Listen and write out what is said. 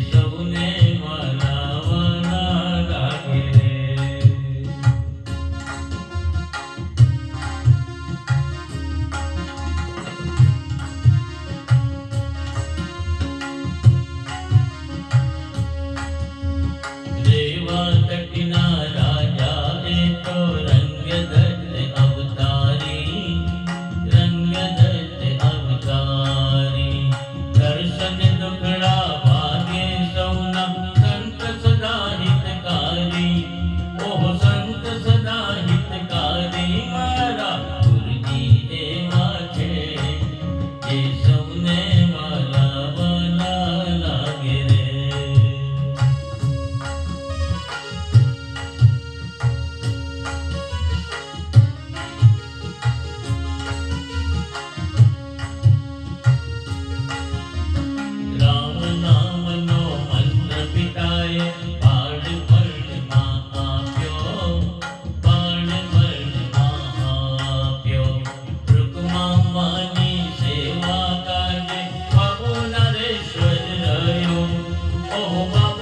સૌને cinema. โอ้โห